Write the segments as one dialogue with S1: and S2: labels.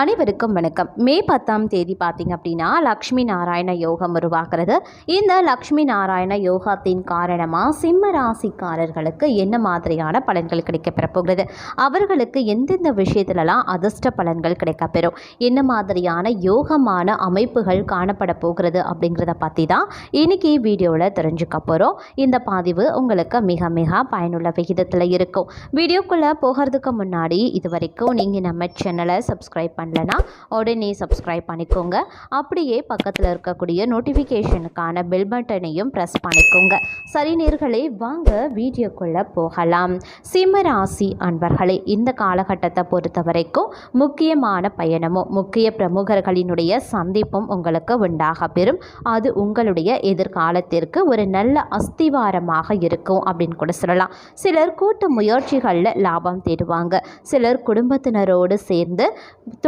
S1: அனைவருக்கும் வணக்கம். மே பத்தாம் தேதி பார்த்தீங்க அப்படின்னா லக்ஷ்மி நாராயண யோகம் உருவாகிறது. இந்த லக்ஷ்மி நாராயண யோகத்தின் காரணமாக சிம்ம ராசிக்காரர்களுக்கு என்ன மாதிரியான பலன்கள் கிடைக்கப்பெற போகிறது? அவர்களுக்கு எந்தெந்த விஷயத்துலலாம் அதிர்ஷ்ட பலன்கள் கிடைக்கப்பெறும்? என்ன மாதிரியான யோகமான அமைப்புகள் காணப்பட போகிறது அப்படிங்கிறத பற்றி தான் இன்னைக்கு வீடியோவில் தெரிஞ்சுக்க போகிறோம் இந்த பதிவு உங்களுக்கு மிக மிக பயனுள்ள விகிதத்தில் இருக்கும். வீடியோக்குள்ளே போகிறதுக்கு முன்னாடி இது வரைக்கும் நீங்கள் நம்ம சேனலை சப்ஸ்கிரைப் பண்ணலனா உடனே சப்ஸ்கிரைப் பண்ணிக்கோங்க. அப்படியே பக்கத்தில் இருக்கக்கூடிய நோட்டிஃபிகேஷனுக்கான பெல் பட்டனையும் ப்ரெஸ் பண்ணிக்கோங்க. சரி நேர்களே வாங்க வீடியோக்குள்ளே போகலாம். சிம்மராசி அன்பர்களே இந்த காலகட்டத்தை பொறுத்த வரைக்கும் முக்கியமான பயணமும் முக்கிய பிரமுகர்களினுடைய சந்திப்பும் உங்களுக்கு உண்டாக பெறும். அது உங்களுடைய எதிர்காலத்திற்கு ஒரு நல்ல அஸ்திவாரமாக இருக்கும் அப்படின்னு கூட சொல்லலாம். சிலர் கூட்டு முயற்சிகளில் லாபம் தேடுவாங்க. சிலர் குடும்பத்தினரோடு சேர்ந்து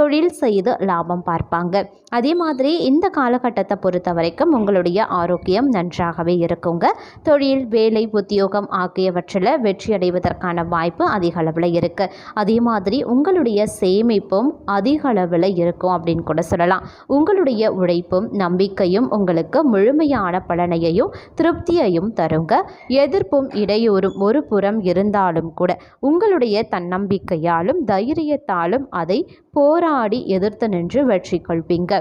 S1: தொழில் செய்து லாபம் பார்ப்பாங்க. அதே மாதிரி இந்த காலகட்டத்தை பொறுத்த வரைக்கும் உங்களுடைய ஆரோக்கியம் நன்றாகவே இருக்குங்க. தொழில் வேலை உத்தியோகம் ஆகியவற்றில் வெற்றி அடைவதற்கான வாய்ப்பு அதிக அளவில் இருக்குது அதே மாதிரி உங்களுடைய சேமிப்பும் அதிக அளவில் இருக்கும் அப்படின்னு கூட சொல்லலாம். உங்களுடைய உழைப்பும் நம்பிக்கையும் உங்களுக்கு முழுமையான பலனையையும் திருப்தியையும் தருங்க. எதிர்ப்பும் இடையூறும் ஒரு புறம் இருந்தாலும் கூட உங்களுடைய தன்னம்பிக்கையாலும் தைரியத்தாலும் அதை போராடி எதிர்த்து நின்று வெற்றி கொள்வீங்க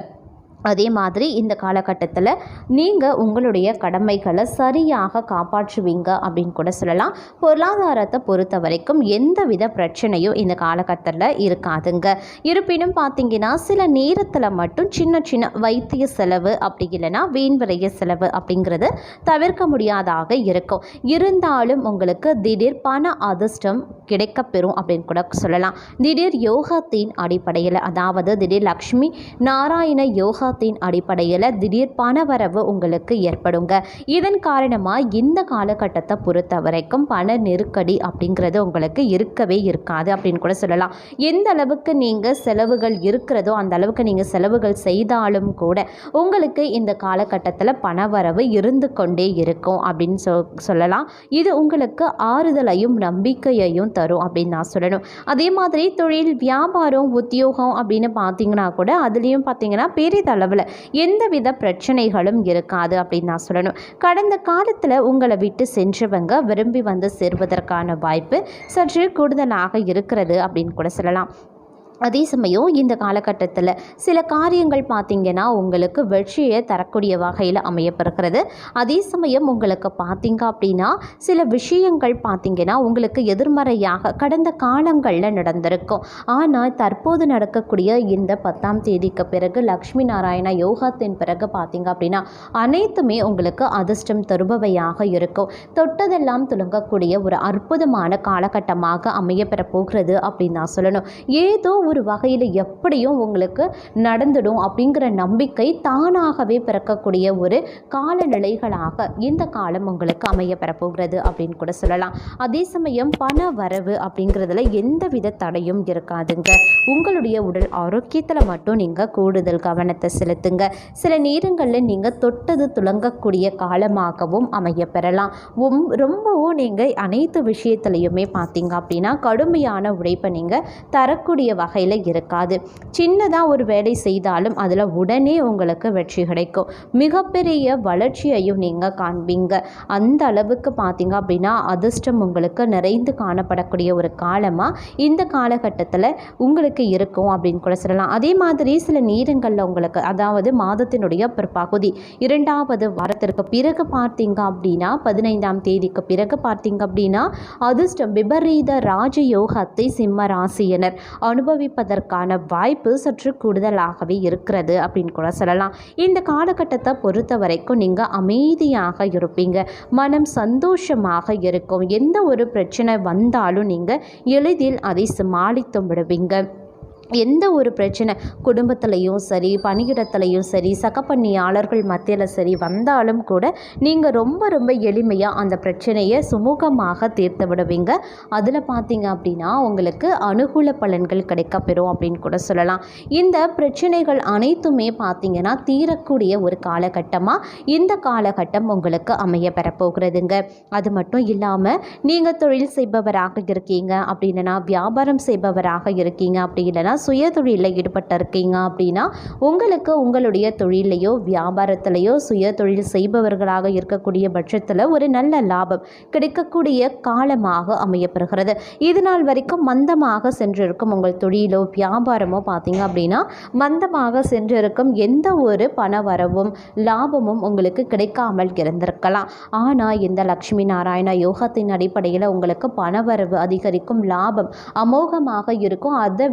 S1: அதே மாதிரி இந்த காலகட்டத்தில் நீங்கள் உங்களுடைய கடமைகளை சரியாக காப்பாற்றுவீங்க அப்படின்னு கூட சொல்லலாம். பொருளாதாரத்தை பொறுத்த வரைக்கும் எந்தவித பிரச்சனையும் இந்த காலகட்டத்தில் இருக்காதுங்க. இருப்பினும் பார்த்தீங்கன்னா சில நேரத்தில் மட்டும் சின்ன சின்ன வைத்திய செலவு அப்படி இல்லைன்னா வீண்விரைய செலவு அப்படிங்கிறது தவிர்க்க முடியாதாக இருக்கும். இருந்தாலும் உங்களுக்கு திடீர் பண அதிர்ஷ்டம் கிடைக்கப்பெறும் அப்படின்னு கூட சொல்லலாம். திடீர் யோகத்தின் அடிப்படையில் அதாவது திடீர் லக்ஷ்மி நாராயண யோகா யோகத்தின் அடிப்படையில் திடீர் பணவரவு உங்களுக்கு ஏற்படுங்க. இதன் காரணமாக இந்த காலகட்டத்தை பொறுத்த வரைக்கும் பண நெருக்கடி அப்படிங்கிறது உங்களுக்கு இருக்கவே இருக்காது அப்படின்னு கூட சொல்லலாம். எந்த அளவுக்கு நீங்கள் செலவுகள் இருக்கிறதோ அந்த அளவுக்கு நீங்கள் செலவுகள் செய்தாலும் கூட உங்களுக்கு இந்த காலகட்டத்தில் பணவரவு இருந்து கொண்டே இருக்கும் அப்படின்னு சொ சொல்லலாம். இது உங்களுக்கு ஆறுதலையும் நம்பிக்கையையும் தரும் அப்படின்னு நான் சொல்லணும். அதே மாதிரி தொழில் வியாபாரம் உத்தியோகம் அப்படின்னு பார்த்தீங்கன்னா கூட அதுலேயும் பார்த்தீங்கன்னா பெரிதளவு அளவில் எந்தவித பிரச்சனைகளும் இருக்காது அப்படின்னு நான் சொல்லணும். கடந்த காலத்தில் உங்களை விட்டு சென்றவங்க விரும்பி வந்து சேர்வதற்கான வாய்ப்பு சற்று கூடுதலாக இருக்கிறது அப்படின்னு கூட சொல்லலாம். அதே சமயம் இந்த காலகட்டத்தில் சில காரியங்கள் பார்த்திங்கன்னா உங்களுக்கு வெற்றியை தரக்கூடிய வகையில் அமையப்பெறுகிறது. அதே சமயம் உங்களுக்கு பார்த்தீங்க அப்படின்னா சில விஷயங்கள் பார்த்தீங்கன்னா உங்களுக்கு எதிர்மறையாக கடந்த காலங்களில் நடந்திருக்கும். ஆனால் தற்போது நடக்கக்கூடிய இந்த பத்தாம் தேதிக்கு பிறகு லக்ஷ்மி நாராயண யோகத்தின் பிறகு பார்த்திங்க அப்படின்னா அனைத்துமே உங்களுக்கு அதிர்ஷ்டம் தருபவையாக இருக்கும். தொட்டதெல்லாம் துலங்கக்கூடிய ஒரு அற்புதமான காலகட்டமாக அமையப்பெற போகிறது அப்படின்னு நான் சொல்லணும். ஏதோ ஒரு வகையில் எப்படியும் உங்களுக்கு நடந்துடும் அப்படிங்கிற நம்பிக்கை தானாகவே பிறக்கக்கூடிய ஒரு காலநிலைகளாக இந்த காலம் உங்களுக்கு அமைய பெறப்போகிறது அப்படின்னு கூட சொல்லலாம். அதே சமயம் பண வரவு அப்படிங்கிறதுல எந்த வித தடையும் இருக்காதுங்க. உங்களுடைய உடல் ஆரோக்கியத்தில் மட்டும் நீங்கள் கூடுதல் கவனத்தை செலுத்துங்க. சில நேரங்களில் நீங்கள் தொட்டது துளங்கக்கூடிய காலமாகவும் அமைய பெறலாம். ரொம்பவும் நீங்கள் அனைத்து விஷயத்துலையுமே பார்த்தீங்க அப்படின்னா கடுமையான உழைப்பை நீங்கள் தரக்கூடிய வகை வகையில் இருக்காது. சின்னதாக ஒரு வேலை செய்தாலும் அதில் உடனே உங்களுக்கு வெற்றி கிடைக்கும். மிகப்பெரிய வளர்ச்சியையும் நீங்கள் காண்பீங்க. அந்த அளவுக்கு பார்த்தீங்க அப்படின்னா அதிர்ஷ்டம் உங்களுக்கு நிறைந்து காணப்படக்கூடிய ஒரு காலமாக இந்த காலகட்டத்தில் உங்களுக்கு இருக்கும் அப்படின்னு கூட சொல்லலாம். அதே மாதிரி சில நேரங்களில் உங்களுக்கு அதாவது மாதத்தினுடைய பிற்பகுதி இரண்டாவது வாரத்திற்கு பிறகு பார்த்தீங்க அப்படின்னா பதினைந்தாம் தேதிக்கு பிறகு பார்த்தீங்க அப்படின்னா அதிர்ஷ்டம் விபரீத ராஜயோகத்தை சிம்ம ராசியினர் அனுபவிப்பதற்கான வாய்ப்பு சற்று கூடுதலாகவே இருக்கிறது அப்படின்னு கூட சொல்லலாம். இந்த காலகட்டத்தை பொறுத்த வரைக்கும் நீங்கள் அமைதியாக இருப்பீங்க. மனம் சந்தோஷமாக இருக்கும். எந்த ஒரு பிரச்சனை வந்தாலும் நீங்கள் எளிதில் அதை சமாளித்து விடுவீங்க. எந்த ஒரு பிரச்சனை? குடும்பத்துலேயும் சரி பணியிடத்துலையும் சரி சகப்பணியாளர்கள் மத்தியில் சரி வந்தாலும் கூட நீங்கள் ரொம்ப ரொம்ப எளிமையாக அந்த பிரச்சனையை சுமூகமாக தீர்த்து விடுவீங்க. அதில் பார்த்தீங்க அப்படின்னா உங்களுக்கு அனுகூல பலன்கள் கிடைக்கப்பெறும் அப்படின்னு கூட சொல்லலாம். இந்த பிரச்சனைகள் அனைத்துமே பார்த்தீங்கன்னா தீரக்கூடிய ஒரு காலகட்டமாக இந்த காலகட்டம் உங்களுக்கு அமைய பெறப்போகிறதுங்க. அது மட்டும் இல்லாமல் நீங்கள் தொழில் செய்பவராக இருக்கீங்க அப்படின்னா வியாபாரம் செய்பவராக இருக்கீங்க அப்படி இல்லைன்னா சுய தொழிலில் ஈடுபட்டு இருக்கீங்க அப்படின்னா உங்களுக்கு உங்களுடைய தொழிலையோ வியாபாரத்திலையோ சுய தொழில் செய்பவர்களாக இருக்கக்கூடிய பட்சத்தில் ஒரு நல்ல லாபம் கிடைக்கக்கூடிய காலமாக அமையப்பெறுகிறது. இது நாள் வரைக்கும் மந்தமாக சென்றிருக்கும் உங்கள் தொழிலோ வியாபாரமோ பார்த்தீங்க அப்படின்னா மந்தமாக சென்றிருக்கும் எந்த ஒரு பண வரவும் லாபமும் உங்களுக்கு கிடைக்காமல் இருந்திருக்கலாம் ஆனால் இந்த லக்ஷ்மி நாராயண யோகத்தின் அடிப்படையில் உங்களுக்கு பணவரவு அதிகரிக்கும் லாபம் அமோகமாக இருக்கும். அதை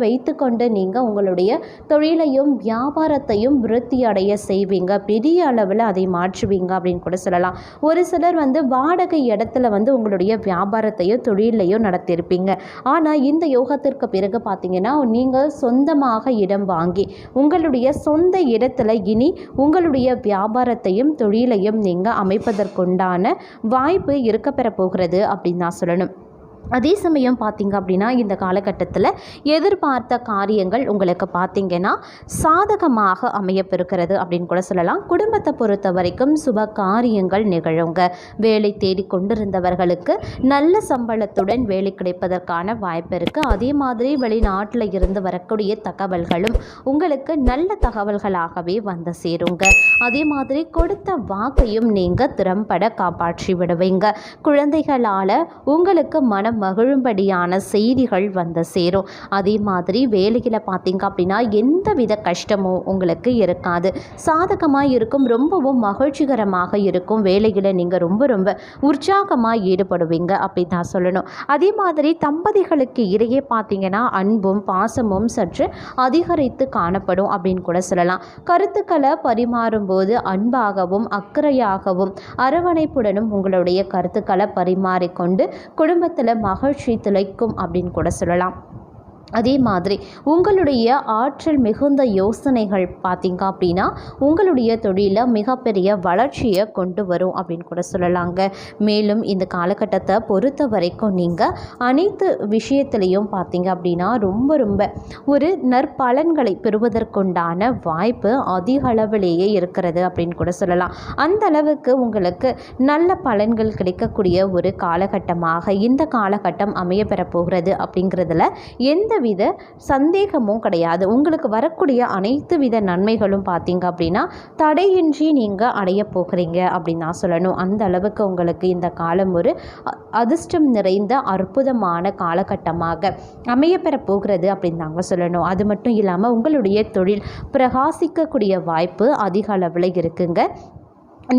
S1: கொண்டு நீங்கள் உங்களுடைய தொழிலையும் வியாபாரத்தையும் விருத்தி அடைய செய்வீங்க. பெரிய அளவில் அதை மாற்றுவீங்க அப்படின்னு கூட சொல்லலாம். ஒரு சிலர் வந்து வாடகை இடத்துல வந்து உங்களுடைய வியாபாரத்தையோ தொழிலையோ நடத்தியிருப்பீங்க. ஆனால் இந்த யோகத்திற்கு பிறகு பார்த்தீங்கன்னா நீங்கள் சொந்தமாக இடம் வாங்கி உங்களுடைய சொந்த இடத்துல இனி உங்களுடைய வியாபாரத்தையும் தொழிலையும் நீங்கள் அமைப்பதற்குண்டான வாய்ப்பு இருக்கப்பெற போகிறது அப்படின்னு நான் சொல்லணும். அதே சமயம் பார்த்தீங்க அப்படின்னா இந்த காலகட்டத்தில் எதிர்பார்த்த காரியங்கள் உங்களுக்கு பார்த்திங்கன்னா சாதகமாக அமையப்பெறுகிறது அப்படின்னு கூட சொல்லலாம். குடும்பத்தை பொறுத்த வரைக்கும் சுப காரியங்கள் நிகழுங்க. வேலை தேடி கொண்டிருந்தவர்களுக்கு நல்ல சம்பளத்துடன் வேலை கிடைப்பதற்கான வாய்ப்பு இருக்குது அதே மாதிரி வெளிநாட்டில் இருந்து வரக்கூடிய தகவல்களும் உங்களுக்கு நல்ல தகவல்களாகவே வந்து சேருங்க. அதே மாதிரி கொடுத்த வாக்கையும் நீங்கள் திறம்பட காப்பாற்றி விடுவீங்க. குழந்தைகளால் உங்களுக்கு மனம் மகிழும்படியான செய்திகள் வந்து சேரும். அதே மாதிரி வேலையில் பார்த்தீங்க அப்படின்னா எந்த வித கஷ்டமும் உங்களுக்கு இருக்காது. சாதகமாக இருக்கும் ரொம்பவும் மகிழ்ச்சிகரமாக இருக்கும் வேலையில் நீங்கள் ரொம்ப ரொம்ப உற்சாகமாக ஈடுபடுவீங்க அப்படி தான் சொல்லணும். அதே மாதிரி தம்பதிகளுக்கு இடையே பார்த்தீங்கன்னா அன்பும் பாசமும் சற்று அதிகரித்து காணப்படும் அப்படின்னு கூட சொல்லலாம். கருத்துக்களை பரிமாறும்போது அன்பாகவும் அக்கறையாகவும் அரவணைப்புடனும் உங்களுடைய கருத்துக்களை பரிமாறிக்கொண்டு குடும்பத்தில் மகிழ்ச்சி திளைக்கும் அப்படின்னு கூட சொல்லலாம். அதே மாதிரி உங்களுடைய ஆற்றல் மிகுந்த யோசனைகள் பார்த்தீங்க அப்படின்னா உங்களுடைய தொழிலில் மிகப்பெரிய வளர்ச்சியை கொண்டு வரும் அப்படின்னு கூட சொல்லலாங்க. மேலும் இந்த காலகட்டத்தை பொறுத்த வரைக்கும் நீங்கள் அனைத்து விஷயத்துலேயும் பார்த்தீங்க அப்படின்னா ரொம்ப ரொம்ப ஒரு நற்பலன்களை பெறுவதற்குண்டான வாய்ப்பு அதிக அளவிலேயே இருக்கிறது அப்படின்னு கூட சொல்லலாம். அந்த அளவுக்கு உங்களுக்கு நல்ல பலன்கள் கிடைக்கக்கூடிய ஒரு காலகட்டமாக இந்த காலகட்டம் அமைய பெறப்போகிறது அப்படிங்கிறதுல எந்த வித சந்தேகமும் கிடையாது. உங்களுக்கு வரக்கூடிய அனைத்து வித நன்மைகளும் பார்த்தீங்க அப்படின்னா தடையின்றி நீங்கள் அடைய போகிறீங்க அப்படின்னு நான் சொல்லணும். அந்த அளவுக்கு உங்களுக்கு இந்த காலம் ஒரு அ- அதிர்ஷ்டம் நிறைந்த அற்புதமான காலகட்டமாக அமையப்பெற போகிறது அப்படின்னு நாங்கள் சொல்லணும். அது மட்டும் இல்லாமல் உங்களுடைய தொழில் பிரகாசிக்கக்கூடிய வாய்ப்பு அதிக அளவில் இருக்குங்க.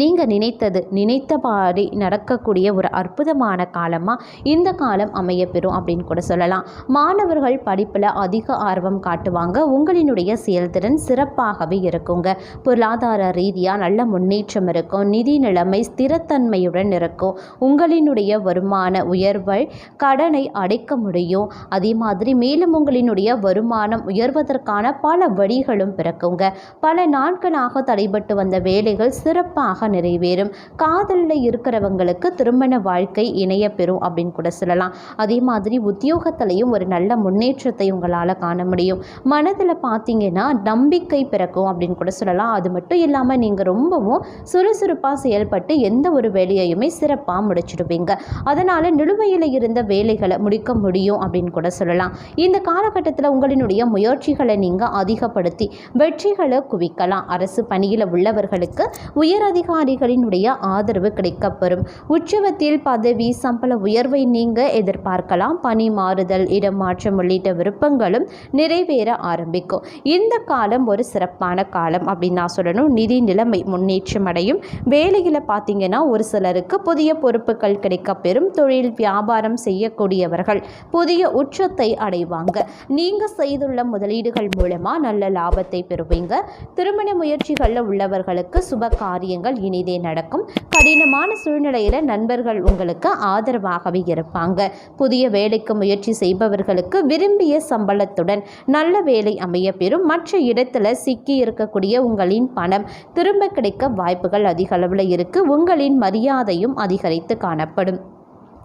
S1: நீங்கள் நினைத்தது நினைத்தபாடி நடக்கக்கூடிய ஒரு அற்புதமான காலமாக இந்த காலம் அமையப்பெறும் அப்படின்னு கூட சொல்லலாம். மாணவர்கள் படிப்பில் அதிக ஆர்வம் காட்டுவாங்க. உங்களினுடைய செயல்திறன் சிறப்பாகவே இருக்குங்க. பொருளாதார ரீதியாக நல்ல முன்னேற்றம் இருக்கும். நிதி நிலைமை ஸ்திரத்தன்மையுடன் இருக்கும். உங்களினுடைய வருமான உயர்வை கடனை அடைக்க முடியும். அதே மாதிரி மேலும் உங்களினுடைய வருமானம் உயர்வதற்கான பல வழிகளும் பிறக்குங்க. பல நாட்களாக தடைபட்டு வந்த வேலைகள் சிறப்பாக நிறைவேறும். காதலில் இருக்கிறவங்களுக்கு திருமண வாழ்க்கை இணைய பெறும் அப்படின்னு கூட சொல்லலாம். அதே மாதிரி உத்தியோகத்திலையும் ஒரு நல்ல முன்னேற்றத்தை உங்களால் காண முடியும். மனதில் பார்த்தீங்கன்னா நம்பிக்கை பிறக்கும் அப்படின்னு கூட சொல்லலாம். அது மட்டும் இல்லாமல் நீங்கள் ரொம்பவும் சுறுசுறுப்பாக செயல்பட்டு எந்த ஒரு வேலையையுமே சிறப்பாக முடிச்சிடுவீங்க. அதனால் நிலுவையில் இருந்த வேலைகளை முடிக்க முடியும் அப்படின்னு கூட சொல்லலாம். இந்த காலகட்டத்தில் உங்களினுடைய முயற்சிகளை நீங்கள் அதிகப்படுத்தி வெற்றிகளை குவிக்கலாம். அரசு பணியில் உள்ளவர்களுக்கு உயர் அதிகாரிகளினுடைய ஆதரவு கிடைக்கப்பெறும். உற்சவத்தில் பதவி சம்பள உயர்வை நீங்கள் எதிர்பார்க்கலாம். பணி மாறுதல் இடமாற்றம் உள்ளிட்ட விருப்பங்களும் நிறைவேற ஆரம்பிக்கும். இந்த காலம் ஒரு சிறப்பான காலம் அப்படின்னு நான் சொல்லணும். நிதி நிலைமை முன்னேற்றம் அடையும். வேலையில் பார்த்தீங்கன்னா ஒரு சிலருக்கு புதிய பொறுப்புகள் கிடைக்கப்பெறும். தொழில் வியாபாரம் செய்யக்கூடியவர்கள் புதிய உச்சத்தை அடைவாங்க. நீங்கள் செய்துள்ள முதலீடுகள் மூலமாக நல்ல லாபத்தை பெறுவீங்க. திருமண முயற்சிகளில் உள்ளவர்களுக்கு சுப காரியங்கள் இனிதே நடக்கும். கடினமான சூழ்நிலையில் நண்பர்கள் உங்களுக்கு ஆதரவாகவே இருப்பாங்க. புதிய வேலைக்கு முயற்சி செய்பவர்களுக்கு விரும்பிய சம்பளத்துடன் நல்ல வேலை அமைய பெறும். மற்ற இடத்துல சிக்கி இருக்கக்கூடிய உங்களின் பணம் திரும்ப கிடைக்க வாய்ப்புகள் அதிக அளவில் இருக்கு. உங்களின் மரியாதையும் அதிகரித்து காணப்படும்.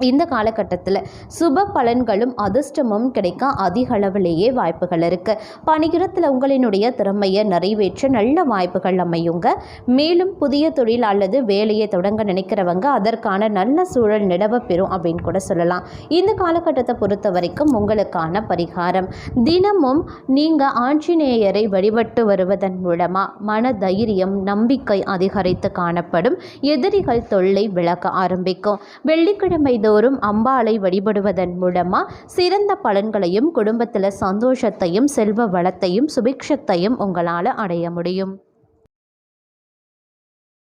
S1: இந்த காலகட்டத்தில் சுப பலன்களும் அதிர்ஷ்டமும் கிடைக்க அதிக அளவிலேயே வாய்ப்புகள் இருக்குது பணியிடத்தில் உங்களினுடைய திறமையை நிறைவேற்ற நல்ல வாய்ப்புகள் அமையுங்க. மேலும் புதிய தொழில் அல்லது வேலையை தொடங்க நினைக்கிறவங்க அதற்கான நல்ல சூழல் நிலவ பெறும் அப்படின்னு கூட சொல்லலாம். இந்த காலகட்டத்தை பொறுத்த வரைக்கும் உங்களுக்கான பரிகாரம். தினமும் நீங்கள் ஆஞ்சநேயரை வழிபட்டு வருவதன் மூலமாக மன தைரியம் நம்பிக்கை அதிகரித்து காணப்படும். எதிரிகள் தொல்லை விளக்க ஆரம்பிக்கும். வெள்ளிக்கிழமை தோறும் அம்பாளை வழிபடுவதன் மூலமாக சிறந்த பலன்களையும் குடும்பத்தில் சந்தோஷத்தையும் செல்வ வளத்தையும் சுபிக்ஷத்தையும் உங்களால் அடைய முடியும்.